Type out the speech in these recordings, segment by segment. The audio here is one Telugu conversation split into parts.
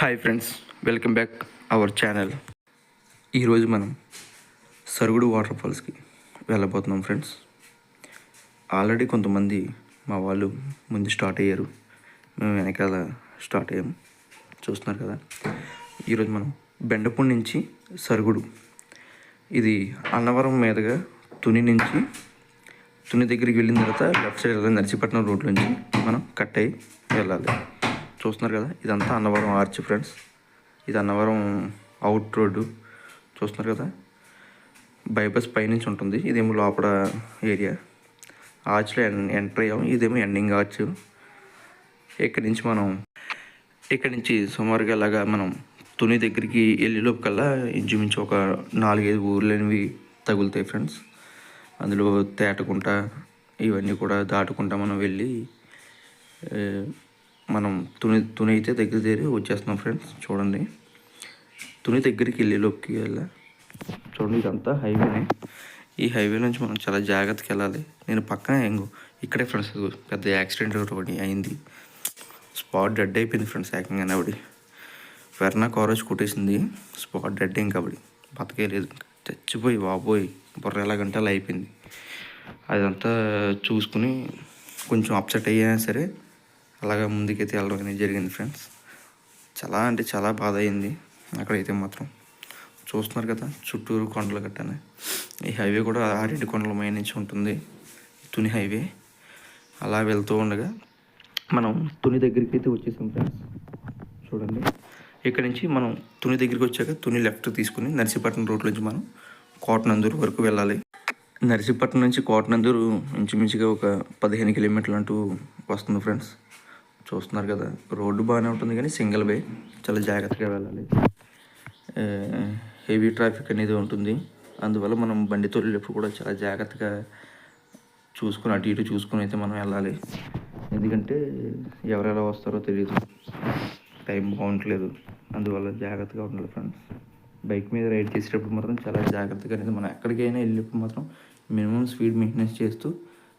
Hi friends welcome back our channel. ఈరోజు మనం సరుగుడు వాటర్ ఫాల్స్కి వెళ్ళబోతున్నాం ఫ్రెండ్స్. ఆల్రెడీ కొంతమంది మా వాళ్ళు ముందు స్టార్ట్ అయ్యారు. మేము వెనకాల స్టార్ట్ అయ్యాము. చూస్తున్నారు కదా? ఈరోజు మనం బెండపూడి నుంచి సరుగుడు. ఇది అన్నవరం మీదుగా తుని నుంచి తుని దగ్గరికి వెళ్ళిన తర్వాత లెఫ్ట్ సైడ్ వెళ్ళాలి నర్సీపట్నం రోడ్ నుంచి మనం కట్ అయ్యి వెళ్ళాలి. చూస్తున్నారు కదా ఇదంతా అన్నవరం ఆర్చ్ ఫ్రెండ్స్. ఇది అన్నవరం అవుట్ రోడ్డు చూస్తున్నారు కదా. బైపాస్ పైనుంచి ఉంటుంది ఇదేమో లోపల ఏరియా. ఆర్చ్లో ఎంటర్ అయ్యాం ఇదేమో ఎండింగ్ ఆర్చ్. ఇక్కడి నుంచి మనం ఇక్కడి నుంచి సుమారుగా అలాగా మనం తుని దగ్గరికి వెళ్ళే లోపు కల్లా ఇంచుమించు ఒక నాలుగైదు ఊర్లనేవి తగులుతాయి ఫ్రెండ్స్. అందులో తేటకుంట ఇవన్నీ కూడా దాటుకుంటా మనం వెళ్ళి మనం తుని తుని అయితే దగ్గర దగ్గర వచ్చేస్తున్నాం ఫ్రెండ్స్ చూడండి. తుని దగ్గరికి వెళ్ళేలోకి వెళ్ళా. చూడండి ఇదంతా హైవేనే ఈ హైవే నుంచి మనం చాలా జాగ్రత్తకి వెళ్ళాలి. నేను పక్కన ఎంగు ఇక్కడే ఫ్రెండ్స్ పెద్ద యాక్సిడెంట్ ఒకటి అయింది. స్పాట్ డెడ్ అయిపోయింది ఫ్రెండ్స్ ఏకంగా ఆవిడ. వెర్నా కారోజ్ కొట్టేసింది. స్పాట్ డెడ్ ఇంకా ఆవిడ. బతకేయలేదు చచ్చిపోయి బాబోయ్ బుర్ర ఎలా గంటలు అయిపోయింది. అదంతా చూసుకుని కొంచెం అప్సెట్ అయ్యా సరే అలాగా ముందుకైతే వెళ్ళడం అనేది జరిగింది ఫ్రెండ్స్. చాలా అంటే చాలా బాధ అయింది అక్కడైతే మాత్రం. చూస్తున్నారు కదా చుట్టూరు కొండలు గట్టనే. ఈ హైవే కూడా ఆరేడు కొండల మై నుంచి ఉంటుంది. తుని హైవే. అలా వెళ్తూ ఉండగా మనం తుని దగ్గరికి అయితే వచ్చేసాం ఫ్రెండ్స్. చూడండి. ఇక్కడ నుంచి మనం తుని దగ్గరికి వచ్చాక తుని లెఫ్ట్ తీసుకుని నర్సీపట్నం రోడ్ నుంచి మనం కోటనందూరు వరకు వెళ్ళాలి. నర్సీపట్నం నుంచి కోటనందూరు ఇంచుమించుగా ఒక పదిహేను కిలోమీటర్లు అంటూ వస్తుంది ఫ్రెండ్స్. చూస్తున్నారు కదా రోడ్డు బాగానే ఉంటుంది కానీ సింగిల్ వే. చాలా జాగ్రత్తగా వెళ్ళాలి. హెవీ ట్రాఫిక్ అనేది ఉంటుంది. అందువల్ల మనం బండి తోలేటప్పుడు కూడా చాలా జాగ్రత్తగా చూసుకుని అటు ఇటు చూసుకుని అయితే మనం వెళ్ళాలి. ఎందుకంటే ఎవరెలా వస్తారో తెలియదు టైం బాగుంటలేదు. అందువల్ల జాగ్రత్తగా ఉండాలి ఫ్రెండ్స్. బైక్ మీద రైడ్ చేసేటప్పుడు మాత్రం చాలా జాగ్రత్తగా అనేది మనం ఎక్కడికైనా వెళ్ళినప్పుడు మాత్రం మినిమం స్పీడ్ మెయింటెనెన్స్ చేస్తూ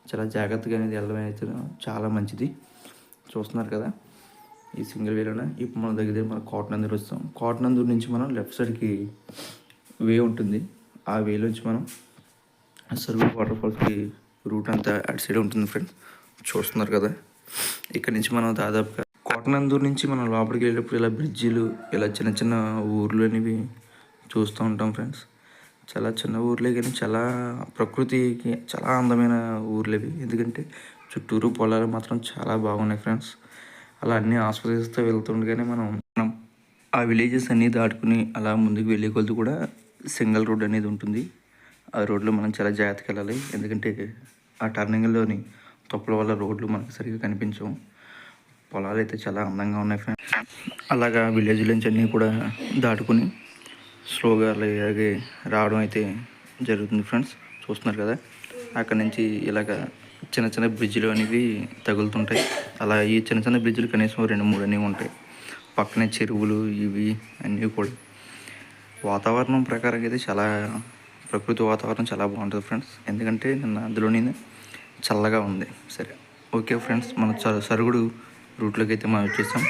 చాలా జాగ్రత్తగా అనేది వెళ్ళడం అయితే చాలా మంచిది. చూస్తున్నారు కదా ఈ సింగిల్ వేలోనే. ఇప్పుడు మన దగ్గర దగ్గర మనం కోటనందూరు వస్తాం. కోటనందూరు నుంచి మనం లెఫ్ట్ సైడ్కి వే ఉంటుంది. ఆ వేలోంచి మనం సర్వీ వాటర్ ఫాల్స్కి రూట్ అంతా అటు సైడ్ ఉంటుంది ఫ్రెండ్స్ చూస్తున్నారు కదా. ఇక్కడ నుంచి మనం దాదాపుగా కోటనందూరు నుంచి మనం లోపలికి వెళ్ళేటప్పుడు ఇలా బ్రిడ్జిలు ఇలా చిన్న చిన్న ఊర్లు అనేవి చూస్తూ ఉంటాం ఫ్రెండ్స్ చాలా చిన్న ఊర్లే కానీ చాలా ప్రకృతికి చాలా అందమైన ఊర్లు ఇవి ఎందుకంటే చుట్టూరు పొలాలు మాత్రం చాలా బాగున్నాయి ఫ్రెండ్స్ అలా అన్నీ ఆస్వాదిస్తూ వెళ్తుండగానే మనం మనం ఆ విలేజెస్ అన్నీ దాటుకుని అలా ముందుకు వెళ్ళే కొద్ది కూడా సింగిల్ రోడ్ అనేది ఉంటుంది. ఆ రోడ్లో మనం చాలా జాగ్రత్తగా వెళ్ళాలి. ఎందుకంటే ఆ టర్నింగ్లోని తప్పుల వల్ల రోడ్లు మనకు సరిగ్గా కనిపించవు. పొలాలు అయితే చాలా అందంగా ఉన్నాయి ఫ్రెండ్స్ అలాగా విలేజ్ నుంచి అన్నీ కూడా దాటుకుని స్లోగా అలాగే రావడం అయితే జరుగుతుంది ఫ్రెండ్స్ చూస్తున్నారు కదా? అక్కడ నుంచి ఇలాగ చిన్న చిన్న బ్రిడ్జ్లు అనేవి తగులుతుంటాయి. అలా ఈ చిన్న చిన్న బ్రిడ్జ్లు కనీసం రెండు మూడు అనేవి ఉంటాయి. పక్కనే చెరువులు ఇవి అన్నీ కూడా. వాతావరణం ప్రకారం అయితే చాలా ప్రకృతి వాతావరణం చాలా బాగుంటుంది ఫ్రెండ్స్. ఎందుకంటే నిన్న అందులోనే చల్లగా ఉంది. సరే ఓకే ఫ్రెండ్స్. మన సరుగుడు రూట్లోకి అయితే మనం వచ్చేసాం.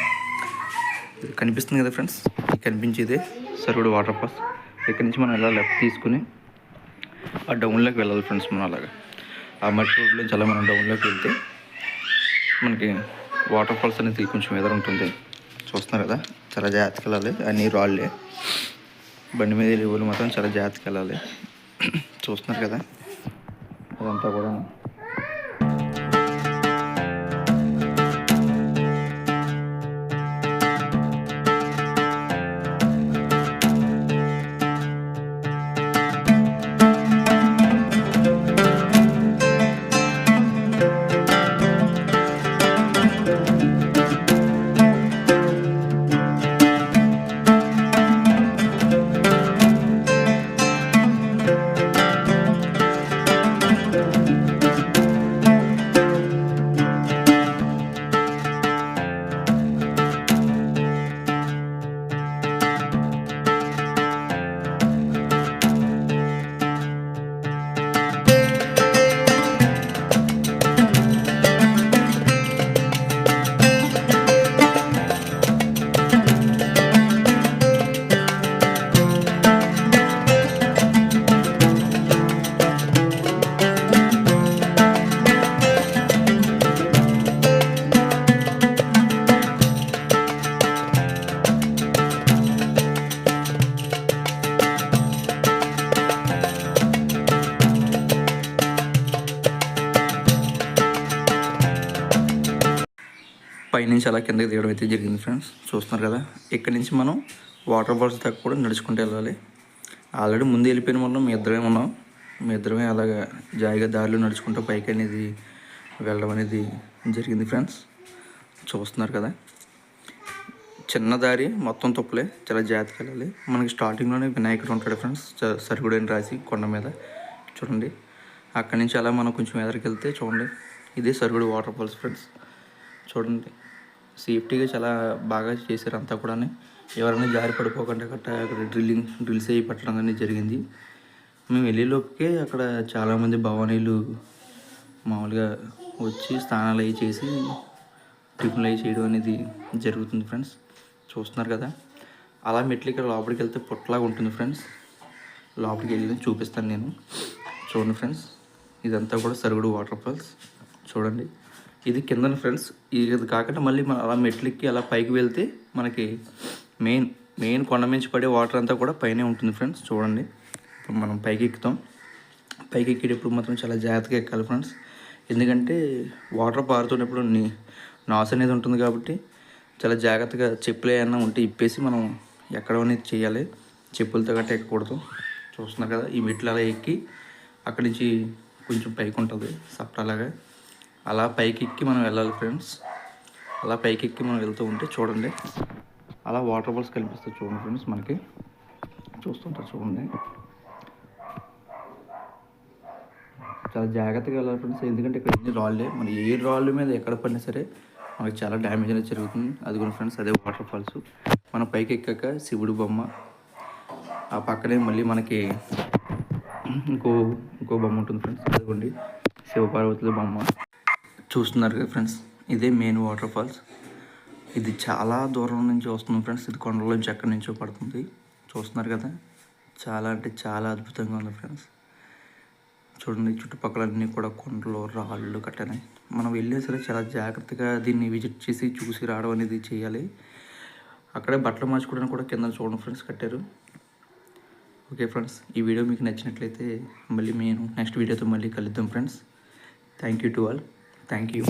కనిపిస్తుంది కదా ఫ్రెండ్స్? కనిపించేదే సరుగుడు వాటర్ ఫాల్స్. ఇక్కడ నుంచి మనం ఇలా లెఫ్ట్ తీసుకుని ఆ డౌన్లోకి వెళ్ళాలి ఫ్రెండ్స్ మనం అలాగా. ఆ మట్టి రోడ్లో నుంచి అలా మనం డౌన్లోకి వెళ్తే మనకి వాటర్ ఫాల్స్ అనేది కొంచెం ఎదురు ఉంటుంది. చూస్తున్నారు కదా? చాలా జాగ్రత్తగా వెళ్ళాలి. అన్నీ రాళ్ళే. బండి మీద వెళ్ళే మాత్రం చాలా జాగ్రత్తగా వెళ్ళాలి. చూస్తున్నారు కదా? అదంతా కూడా నుంచి అలా కిందకి దిగడం అయితే జరిగింది ఫ్రెండ్స్. చూస్తున్నారు కదా ఇక్కడి నుంచి మనం వాటర్ ఫాల్స్ దాకా కూడా నడుచుకుంటూ వెళ్ళాలి. ఆల్రెడీ ముందు వెళ్ళిపోయిన మనం మీ ఇద్దరమే ఉన్నాం. మీ ఇద్దరమే అలాగా జాయిగా దారిలో నడుచుకుంటూ పైకి అనేది వెళ్ళడం అనేది జరిగింది ఫ్రెండ్స్. చూస్తున్నారు కదా చిన్న దారి మొత్తం తప్పులే చాలా జాగ్రత్తగా వెళ్ళాలి. మనకి స్టార్టింగ్లోనే వినాయకుడు ఉంటాడు ఫ్రెండ్స్ చ- రాసి కొండ మీద. చూడండి అక్కడి నుంచి అలా మనం కొంచెం ఎదరికి వెళ్తే చూడండి ఇదే సరుగుడు వాటర్ ఫాల్స్ ఫ్రెండ్స్. చూడండి. సేఫ్టీగా చాలా బాగా చేశారు అంతా కూడా ఎవరైనా జారి పడిపోకుండా గట్ట అక్కడ డ్రిల్లింగ్ డ్రిల్స్ అయ్యి పెట్టడం అనేది జరిగింది. మేము వెళ్ళేలోపుకే అక్కడ చాలామంది భవానీలు మామూలుగా వచ్చి స్నానాలు అవి చేసి టిఫిన్లు అవి చేయడం అనేది జరుగుతుంది ఫ్రెండ్స్. చూస్తున్నారు కదా. అలా మెట్లు ఇక్కడ లోపలికి వెళ్తే పొట్టలాగా ఉంటుంది ఫ్రెండ్స్. లోపలికి వెళ్ళి చూపిస్తాను నేను. చూడండి ఫ్రెండ్స్. ఇదంతా కూడా సరుగుడు వాటర్ ఫాల్స్. చూడండి. ఇది కిందన ఫ్రెండ్స్ ఇది కాకుండా మళ్ళీ మనం అలా మెట్లెక్కి అలా పైకి వెళ్తే మనకి మెయిన్ మెయిన్ కొండ మించి పడే వాటర్ అంతా కూడా పైనే ఉంటుంది ఫ్రెండ్స్ చూడండి. ఇప్పుడు మనం పైకి ఎక్కుతాం. పైకి ఎక్కేటప్పుడు మాత్రం చాలా జాగ్రత్తగా ఎక్కాలి ఫ్రెండ్స్ ఎందుకంటే వాటర్ పారుతున్నప్పుడు నీ నాస్ అనేది ఉంటుంది కాబట్టి చాలా జాగ్రత్తగా చెప్పులు ఏమన్నా ఉంటే ఇప్పేసి మనం ఎక్కడ అనేది చేయాలి. చెప్పులతో గట్ట ఎక్కకూడదు. చూస్తున్నారు కదా ఈ మెట్లు అలా ఎక్కి అక్కడి నుంచి కొంచెం పైకి ఉంటుంది సప్టాలాగా అలా పైకి ఎక్కి మనం వెళ్ళాలి ఫ్రెండ్స్. అలా పైకి ఎక్కి మనం వెళ్తూ ఉంటే చూడండి. అలా వాటర్ ఫాల్స్ కనిపిస్తుంది చూడండి ఫ్రెండ్స్ మనకి. చూస్తుంటారు చూడండి. చాలా జాగ్రత్తగా వెళ్ళాలి ఫ్రెండ్స్. ఎందుకంటే ఇక్కడ ఎన్ని రాళ్ళే మన ఏ రాళ్ళు మీద ఎక్కడ పడినా సరే మనకి చాలా డ్యామేజ్ అనేది జరుగుతుంది. అది కూడా ఫ్రెండ్స్ అదే వాటర్ ఫాల్స్. మనం పైకి ఎక్కాక శివుడు బొమ్మ ఆ పక్కనే మళ్ళీ మనకి ఇంకో ఇంకో బొమ్మ ఉంటుంది ఫ్రెండ్స్. అదిగోండి. శివపార్వతుల బొమ్మ. చూస్తున్నారు కదా ఫ్రెండ్స్ ఇదే మెయిన్ వాటర్ ఫాల్స్ ఇది చాలా దూరం నుంచి వస్తుంది ఫ్రెండ్స్ ఇది కొండలోంచి ఎక్కడి నుంచో పడుతుంది. చూస్తున్నారు కదా చాలా అంటే చాలా అద్భుతంగా ఉంది ఫ్రెండ్స్. చూడండి చుట్టుపక్కల అన్నీ కూడా కొండలు రాళ్ళు కట్టనే మనం వెళ్ళే సరే చాలా జాగ్రత్తగా దీన్ని విజిట్ చేసి చూసి రావడం అనేది చేయాలి. అక్కడే బట్టలు మార్చుకోవడానికి కూడా కింద చూడండి ఫ్రెండ్స్ కట్టారు. ఓకే ఫ్రెండ్స్ ఈ వీడియో మీకు నచ్చినట్లయితే మళ్ళీ నేను నెక్స్ట్ వీడియోతో మళ్ళీ కలుద్దాం friends. Thank you to all thank you